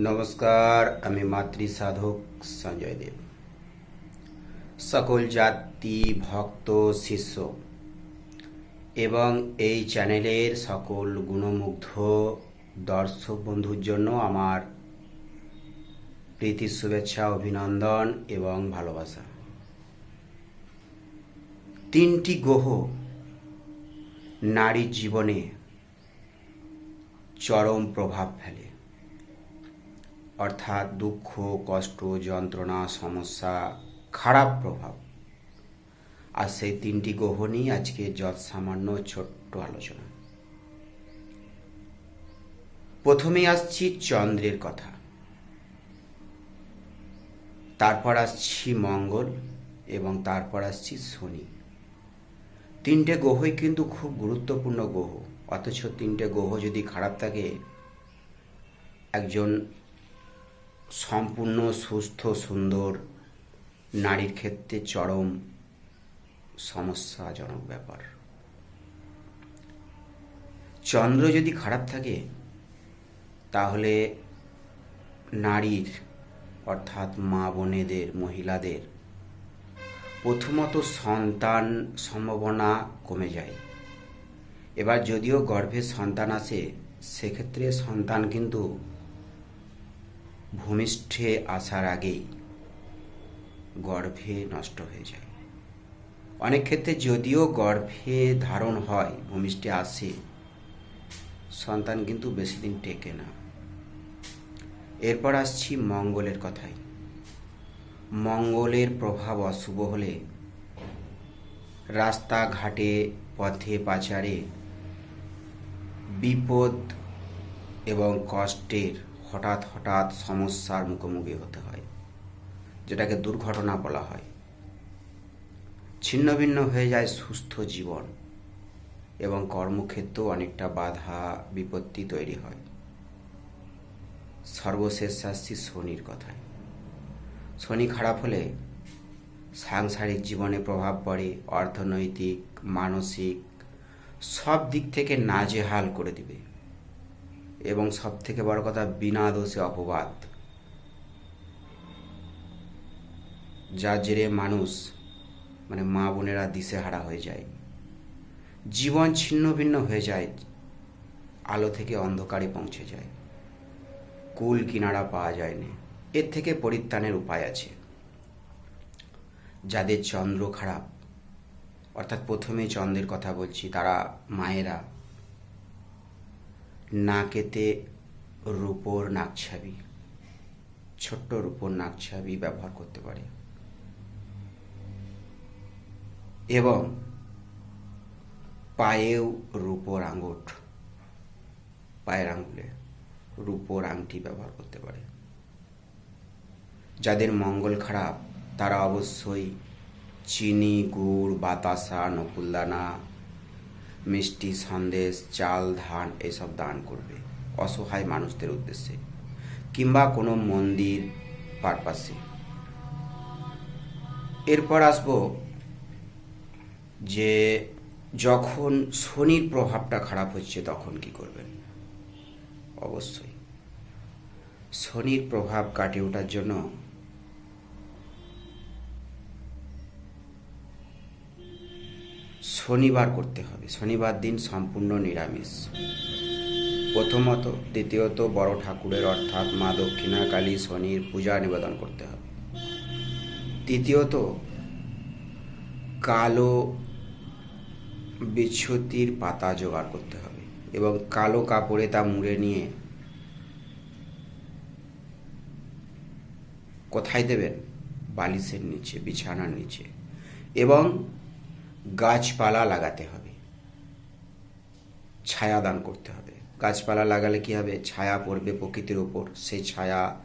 নমস্কার, আমি মাতৃ সাধক সঞ্জয় দেব। সকল জাতি, ভক্ত, শিষ্য এবং এই চ্যানেলের সকল গুণমুগ্ধ দর্শক বন্ধুর জন্য আমার প্রীতি, শুভেচ্ছা, অভিনন্দন এবং ভালোবাসা। তিনটি গ্রহ নারীর জীবনে চরম প্রভাব ফেলে। অর্থাৎ দুঃখ, কষ্ট, যন্ত্রণা, সমস্যা, খারাপ প্রভাব। আর সেই তিনটি গ্রহ নিয়ে আজকে যৎ সামান্য ছোট্ট আলোচনা। প্রথমে আসছি চন্দ্রের কথা। তারপর আসছি মঙ্গল এবং তারপর আসছি শনি। তিনটে গ্রহই কিন্তু খুব গুরুত্বপূর্ণ গ্রহ। অথচ তিনটে গ্রহ যদি খারাপ থাকে, একজন সম্পূর্ণ, সুস্থ, সুন্দর, নারীর ক্ষেত্রে চরম সমস্যাজনক ব্যাপার। চন্দ্র যদি খারাপ থাকে, তাহলে নারীর, অর্থাৎ মা বোনেদের, মহিলাদের, প্রথমত সন্তান সম্ভাবনা কমে যায়। এবার যদিও গর্ভে সন্তান আসে, সেক্ষেত্রে সন্তান কিন্তু ভূমিষ্ঠে আসার আগেই গর্ভে নষ্ট হয়ে যায়। অনেক ক্ষেত্রে যদিও গর্ভে ধারণ হয়, ভূমিষ্ঠে আসে, সন্তান কিন্তু বেশি দিন টেকে না। এরপর আসছি মঙ্গলের কথায় মঙ্গলের প্রভাব অশুভ হলে রাস্তাঘাটে, পথে পাচারে বিপদ এবং কষ্টের হঠাৎ হঠাৎ সমস্যার মুখোমুখি হতে হয়, যেটাকে দুর্ঘটনা বলা হয়। ছিন্ন ভিন্ন হয়ে যায় সুস্থ জীবন এবং কর্মক্ষেত্রেও অনেকটা বাধা, বিপত্তি তৈরি হয়। সর্বশেষ আসছি শনির কথায় শনি খারাপ হলে সাংসারিক জীবনে প্রভাব পড়ে, অর্থনৈতিক, মানসিক, সব দিক থেকে নাজেহাল করে দিবে। এবং সব থেকে বড় কথা, বিনা দোষে অপবাদ। যার জেরে মানুষ মানে মা বোনেরা দিশেহারা হয়ে যায়। জীবন ছিন্ন ভিন্ন হয়ে যায়, আলো থেকে অন্ধকারে পৌঁছে যায়। কুল কিনারা পাওয়া যায় না এর থেকে পরিত্রাণের উপায় আছে। যাদের চন্দ্র খারাপ, অর্থাৎ প্রথমে চন্দ্রের কথা বলছি, তারা মায়েরা। নাকেতে রূপোর নাকছাবি, ছোট্ট রূপোর নাকছাবি ব্যবহার করতে পারে। এবং পায়েও রূপোর আঙুঠ, পায়ের আঙুলে রূপোর আংটি ব্যবহার করতে পারে। যাদের মঙ্গল খারাপ, তারা অবশ্যই চিনি, গুড়, বাতাসা, নকুলদানা মিষ্টি সন্দেশ, চাল, ধান এসব দান করবে অসহায় মানুষদের উদ্দেশ্যে কিংবা কোনো মন্দির পারপাসে। এরপর আসব যে যখন শনির প্রভাবটা খারাপ হচ্ছে তখন কি করবেন? অবশ্যই। শনির প্রভাব কাটিয়ে ওঠার জন্য শনিবার করতে হবে। শনিবার দিন সম্পূর্ণ নিরামিষ। প্রথমত, দ্বিতীয়ত, বড় ঠাকুরের অর্থাৎ মা দক্ষিণা কালী শনির পূজা নিবেদন করতে হবে। তৃতীয়ত, কালো বিচ্ছুতির পাতা জোগাড় করতে হবে এবং কালো কাপড়ে তা মুড়ে নিয়ে কোথায় দেবেন? বালিশের নিচে, বিছানার নিচে। এবং গাছপালা লাগাতে হবে। ছায়া দান করতে হবে। গাছপালা লাগালে কি হবে? ছায়া পড়বে প্রকৃতির ওপর সেই ছায়া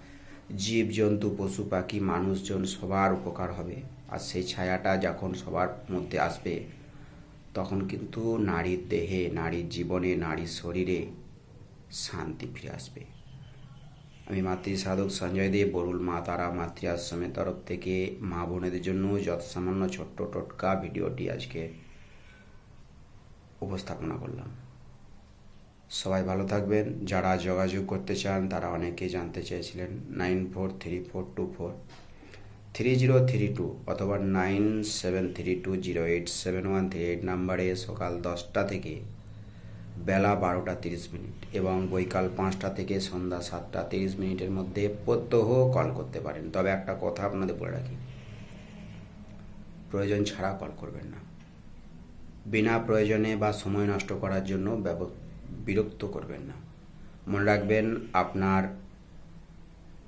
জীবজন্তু পশু, পাখি, মানুষজন সবার উপকার হবে। আর সেই ছায়াটা যখন সবার মধ্যে আসবে, তখন কিন্তু নারীর দেহে, নারীর জীবনে, নারীর শরীরে শান্তি ফিরে আসবে। আমি মাতৃ সাধক সঞ্জয় দেব, বরুল মা তারা মাতৃ আশ্রমের তরফ থেকে মা বোনেদের জন্য যত সামান্য ছোট্ট টোটকা ভিডিওটি আজকে উপস্থাপনা করলাম। সবাই ভালো থাকবেন। যারা যোগাযোগ করতে চান, তারা অনেকে জানতে চেয়েছিলেন, nine four three four two four, three zero three two অথবা nine seven three two zero eight seven one three eight নাম্বারে সকাল দশটা থেকে বেলা বারোটা তিরিশ মিনিট এবং বৈকাল পাঁচটা থেকে সন্ধ্যা সাতটা তিরিশ মিনিটের মধ্যে প্রত্যহ কল করতে পারেন। তবে একটা কথা আপনাদের বলে রাখি। প্রয়োজন ছাড়া কল করবেন না। বিনা প্রয়োজনে বা সময় নষ্ট করার জন্য বিরক্ত করবেন না। মনে রাখবেন আপনার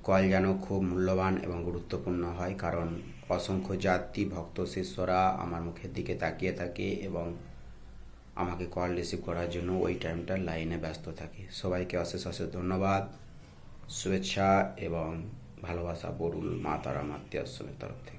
কল যেন খুব মূল্যবান এবং গুরুত্বপূর্ণ হয়, কারণ অসংখ্য জাতি ভক্ত, শিষ্যরা আমার মুখের দিকে তাকিয়ে থাকে এবং আমাকে কল রিসিভ করার জন্য ওই টাইমটা লাইনে ব্যস্ত থাকে। সবাইকে অশেষ অশেষ ধন্যবাদ। শুভেচ্ছা এবং ভালোবাসা বরুল মা, তারা, মাতৃ আশ্রমের তরফ থেকে।